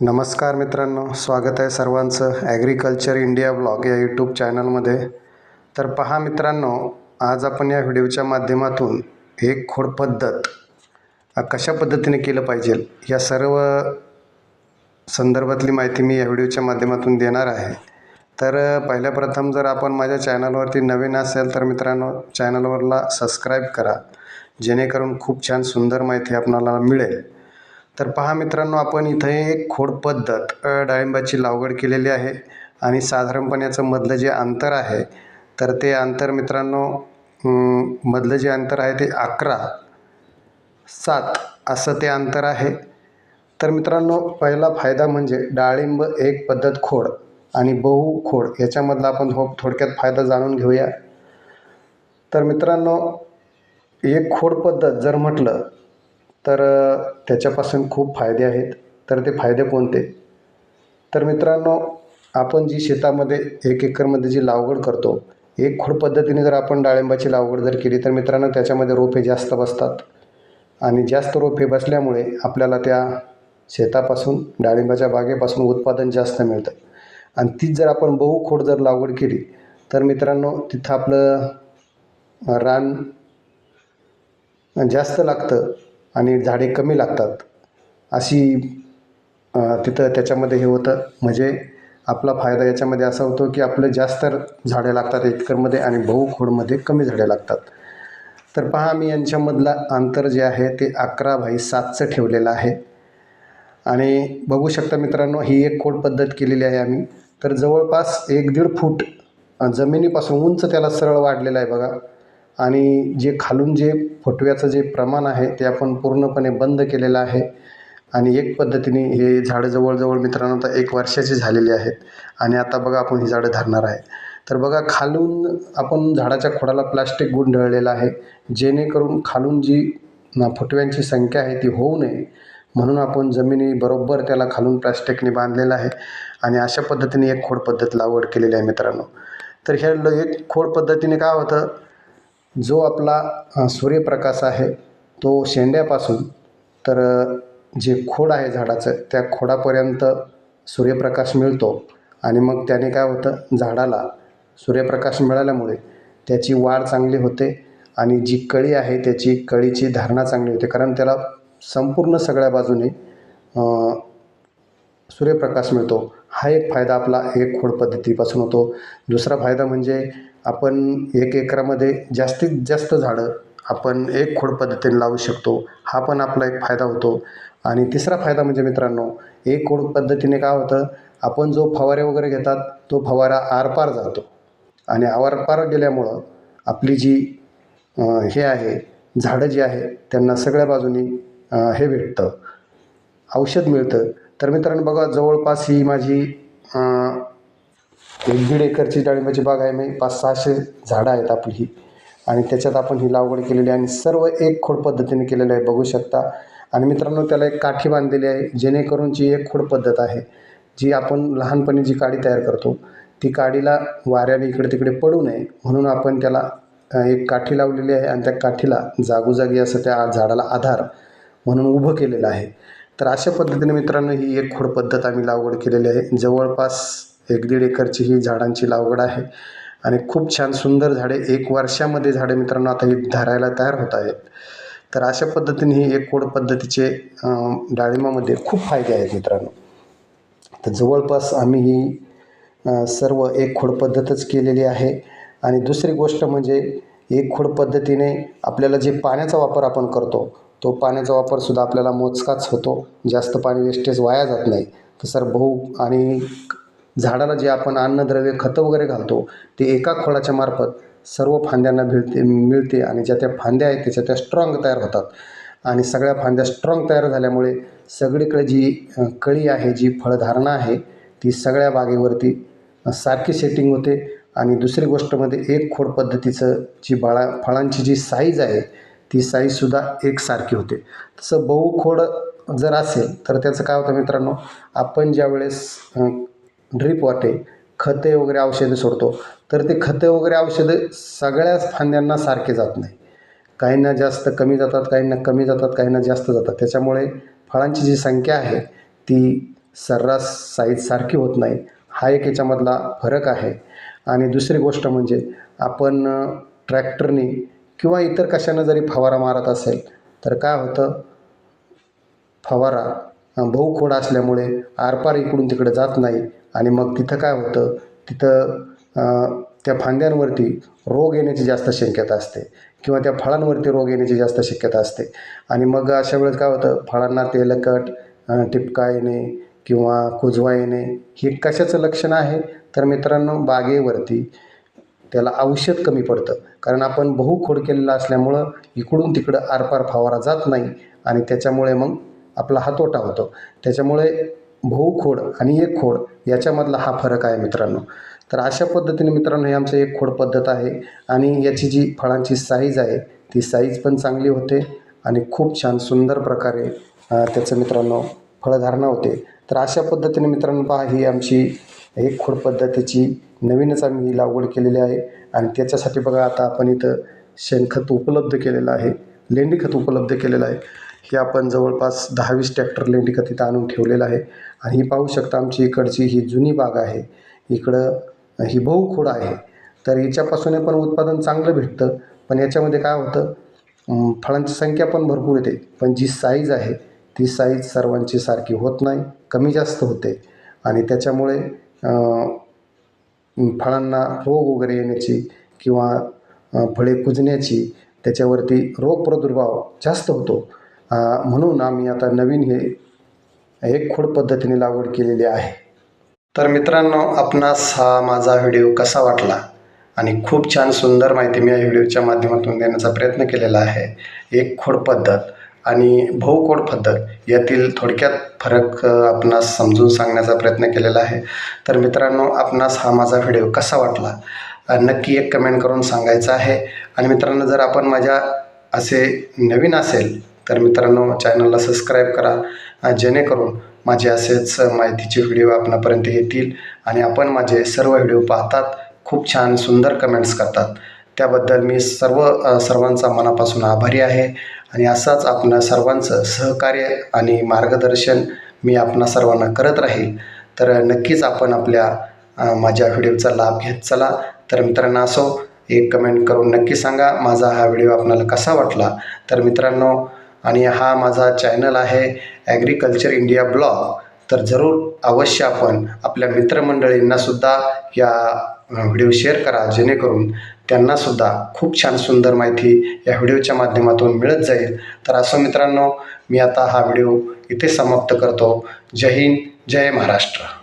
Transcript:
नमस्कार मित्रांनो स्वागत आहे सर्वांचं ॲग्रिकल्चर इंडिया ब्लॉग या यूट्यूब चॅनलमध्ये तर पहा मित्रांनो आज आपण या व्हिडिओच्या माध्यमातून एक खोड पद्धत कशा पद्धतीने केलं पाहिजे या सर्व संदर्भातली माहिती मी या व्हिडिओच्या माध्यमातून देणार आहे. तर पहिल्या प्रथम जर आपण माझ्या चॅनलवरती नवीन असेल तर मित्रांनो चॅनलवरला सबस्क्राईब करा जेणेकरून खूप छान सुंदर माहिती आपणाला मिळेल. तर पहा मित्रांनो आपण इथे एक खोड पद्धत डाळिंबाची लागवड केलेली आहे आणि साधारणपणे याचं मधलं जे अंतर आहे तर ते अंतर मित्रांनो मधलं जे अंतर आहे ते अकरा सात असं ते अंतर आहे. तर मित्रांनो पहिला फायदा म्हणजे डाळिंब एक पद्धत खोड आणि बहु खोड याच्यामधला आपण थो थोडक्यात फायदा जाणून घेऊया. तर मित्रांनो एक खोड पद्धत जर म्हटलं तर त्याच्यापासून खूप फायदे आहेत. तर ते फायदे कोणते? तर मित्रांनो आपण जी शेतामध्ये एक एकरमध्ये जी लागवड करतो एक खोड पद्धतीने जर आपण डाळिंबाची लागवड जर केली तर मित्रांनो त्याच्यामध्ये रोपे जास्त बसतात. आणि जास्त रोपे बसल्यामुळे आपल्याला त्या शेतापासून डाळिंबाच्या बागेपासून उत्पादन जास्त मिळतं. आणि तीच जर आपण बहु खोड जर लागवड केली तर मित्रांनो तिथं आपलं रान जास्त लागतं. आणि झाडे कमी लागतात. अशी तिथं त्याच्यामध्ये हे होतं. म्हणजे आपला फायदा याच्यामध्ये असा होतो की आपलं जास्त झाडे लागतात एकरमध्ये आणि बहु खोडमध्ये कमी झाडे लागतात. तर पहा मी यांच्यामधला अंतर जे आहे ते अकरा बाई सातचं ठेवलेलं आहे. आणि बघू शकता मित्रांनो ही एक खोड पद्धत केलेली आहे आम्ही. तर जवळपास एक दीड फूट जमिनीपासून उंच त्याला सरळ वाढलेलं आहे बघा. आणि जे खालून जे फुटव्याचं जे प्रमाण आहे ते आपण पूर्णपणे बंद केलेलं आहे. आणि एक पद्धतीने हे झाडं जवळजवळ मित्रांनो आता एक वर्षाची झालेली आहेत. आणि आता बघा आपण ही झाडं धरणार आहे. तर बघा खालून आपण झाडाच्या खोडाला प्लास्टिक गुंढळलेलं आहे. जेणेकरून खालून जी फुटव्यांची संख्या आहे ती होऊ नये. म्हणून आपण जमिनी बरोबर त्याला खालून प्लास्टिकने बांधलेलं आहे. आणि अशा पद्धतीने एक खोड पद्धत लागवड केलेली आहे मित्रांनो. तर ह्या ल- एक खोड पद्धतीने काय होतं? जो आपला सूर्यप्रकाश आहे तो शेंड्यापासून तर जे खोड आहे झाडाचं त्या खोडापर्यंत सूर्यप्रकाश मिळतो. आणि मग त्याने काय होतं? झाडाला सूर्यप्रकाश मिळाल्यामुळे त्याची वाढ चांगली होते आणि जी कळी आहे त्याची कळीची धारणा चांगली होते. कारण त्याला संपूर्ण सगळ्या बाजूने सूर्यप्रकाश मिळतो. हा एक फायदा आपला एक खोड पद्धतीपासून होतो. दुसरा फायदा म्हणजे आपण एक एकरामध्ये जास्तीत जास्त झाडं आपण एक खोड पद्धतीने लावू शकतो. हा पण आपला एक फायदा होतो. आणि तिसरा फायदा म्हणजे मित्रांनो एक खोड पद्धतीने काय होतं आपण जो फवारे वगैरे घेतात तो फवारा आरपार जातो. आणि आरपार गेल्यामुळं आपली जी हे आहे झाडं जी आहे त्यांना सगळ्या बाजूनी हे भेटतं. औषध मिळतं. तर मित्रांनो बघा जवळपास ही माझी एक दीड एकरची डाळिंबाची बाग आहे म्हणजे पाच सहाशे झाडं आहेत आपली. ही आणि त्याच्यात आपण ही लागवड केलेली आहे आणि सर्व एक खोड पद्धतीने केलेलं आहे बघू शकता. आणि मित्रांनो त्याला एक काठी बांधलेली आहे जेणेकरून जी एक खोड पद्धत आहे जी आपण लहानपणी जी काडी तयार करतो ती काडीला वाऱ्याने इकडे तिकडे पडू नये. म्हणून आपण त्याला एक काठी लावलेली आहे आणि त्या काठीला जागोजागी असं त्या झाडाला आधार म्हणून उभं केलेलं आहे. तर अशा पद्धतीने मित्रांनो ही एक खोड पद्धत आम्ही लागवड केलेली आहे. जवळपास एक दीड एकरची ही झाडांची लागवड आहे. आणि खूप छान सुंदर झाडे एक वर्षामध्ये झाडे मित्रांनो आता ही धरायला तयार होत आहेत. तर अशा पद्धतीने ही एक खोड पद्धतीचे डाळिंबामध्ये खूप फायदे आहेत मित्रांनो. तर जवळपास आम्ही ही सर्व एक खोड पद्धतच केलेली आहे. आणि दुसरी गोष्ट म्हणजे एक खोड पद्धतीने आपल्याला जे पाण्याचा वापर आपण करतो तो पाण्याचा वापरसुद्धा आपल्याला मोजकाच होतो. जास्त पाणी वेस्टेज वाया जात नाही. तसं भाऊ आणि झाडाला जे आपण अन्नद्रव्य खतं वगैरे घालतो ते एका खोडाच्या मार्फत सर्व फांद्यांना मिळते मिळते आणि ज्या त्या फांद्या आहेत त्याच्या त्या स्ट्रॉंग तयार होतात. आणि सगळ्या फांद्या स्ट्रॉंग तयार झाल्यामुळे सगळीकडे जी कळी आहे जी फळधारणा आहे ती सगळ्या बागेवरती सारखी सेटिंग होते. आणि दुसरी गोष्टमध्ये म्हणजे एक खोड पद्धतीचं जी बाळा फळांची जी साईज आहे ती साईजसुद्धा एकसारखी होते. तसं बहु खोड जर असेल तर त्याचं काय होतं मित्रांनो आपण ज्यावेळेस ड्रीप वाटे खते वगैरे औषधं सोडतो. तर ते खते वगैरे औषधं सगळ्याच फांद्यांना सारखे जात नाही. काहींना जास्त कमी जातात काहींना कमी जातात काहींना जास्त जातात. त्याच्यामुळे फळांची जी संख्या आहे ती सर्रास साईज सारखी होत नाही. हा एक याच्यामधला फरक आहे. आणि दुसरी गोष्ट म्हणजे आपण ट्रॅक्टरनी किंवा इतर कशानं जरी फवारा मारत असेल तर काय होतं? फवारा भाऊ खोड असल्यामुळे आरपार इकडून तिकडे जात नाही. आणि मग तिथं काय होतं? तिथं त्या फांद्यांवरती रोग येण्याची जास्त शक्यता असते. किंवा त्या फळांवरती रोग येण्याची जास्त शक्यता असते. आणि मग अशा वेळेस काय होतं? फळांना तेलकट टिपका येणे किंवा कुजवा येणे हे कशाचं लक्षण आहे? तर मित्रांनो बागेवरती त्याला औषध कमी पडतं. कारण आपण बहु खोड केलेला असल्यामुळं इकडून तिकडं आरपार फवारा जात नाही. आणि त्याच्यामुळे मग आपला हा तोटा होतो. त्याच्यामुळे भाऊ खोड आणि एक खोड याच्यामधला हा फरक आहे मित्रांनो. तर अशा पद्धतीने मित्रांनो हे आमचं एक खोड पद्धत आहे आणि याची जी फळांची साईज आहे ती साईज पण चांगली होते आणि खूप छान सुंदर प्रकारे त्याचं मित्रांनो फळधारणा होते. तर अशा पद्धतीने मित्रांनो पहा ही आमची एक खोड पद्धतीची नवीनच आम्ही ही लागवड केलेली आहे आणि त्याच्यासाठी बघा आता आपण इथं शेणखत उपलब्ध केलेलं आहे लेंडी खत उपलब्ध केलेलं आहे. हे आपण जवळपास दहावीस ट्रॅक्टर लेंडी तिथं आणून ठेवलेलं आहे. आणि ही पाहू शकता आमची इकडची ही जुनी बाग आहे. इकडं ही बहु खोड आहे. तर याच्यापासून पण उत्पादन चांगलं भेटतं. पण याच्यामध्ये काय होतं? फळांची संख्या पण भरपूर येते. पण जी साईज आहे ती साईज सर्वांची सारखी होत नाही. कमी जास्त होते. आणि त्याच्यामुळे फळांना रोग वगैरे येण्याची किंवा फळे कुजण्याची त्याच्यावरती रोग प्रादुर्भाव जास्त होतो. म्हणून आम्ही आता नवीन हे एक खोड पद्धतीने लागवड केलेली आहे. तर मित्रांनो आपणास हा माझा व्हिडिओ कसा वाटला आणि खूप छान सुंदर माहिती मी या व्हिडिओच्या माध्यमातून देण्याचा प्रयत्न केलेला आहे. एक खोड पद्धत आणि बहुकोड पद्धत यातील थोडक्यात फरक आपणास समजून सांगण्याचा प्रयत्न केलेला आहे. तर मित्रांनो आपणास हा माझा व्हिडिओ कसा वाटला नक्की एक कमेंट करून सांगायचं आहे. आणि मित्रांनो जर आपण माझ्या असे नवीन असेल तर मित्रांनो चॅनलला सबस्क्राईब करा जेणेकरून माझे असेच माहितीचे व्हिडिओ आपणापर्यंत येतील आणि आपण माझे सर्व व्हिडिओ पाहतात खूप छान सुंदर कमेंट्स करतात. त्याबद्दल मी सर्व सर्वांचा मनापासून आभारी आहे आणि असाच आपणा सर्वांचं सहकार्य आणि मार्गदर्शन मी आपणा सर्वांना करत राहील. तर नक्कीच आपण आपल्या माझ्या व्हिडिओचा लाभ घेत चला. तर मित्रांनो असो एक कमेंट करून नक्की सांगा माझा हा व्हिडिओ आपणाला कसा वाटला? तर मित्रांनो आणि हा माझा चॅनल आहे ॲग्रिकल्चर इंडिया ब्लॉग तर जरूर अवश्य आपण आपल्या मित्रमंडळींनासुद्धा या व्हिडिओ शेअर करा. जेणेकरून त्यांनासुद्धा खूप छान सुंदर माहिती या व्हिडिओच्या माध्यमातून मिळत जाईल. तर असं मित्रांनो मी आता हा व्हिडिओ इथे समाप्त करतो. जय हिंद जय महाराष्ट्र.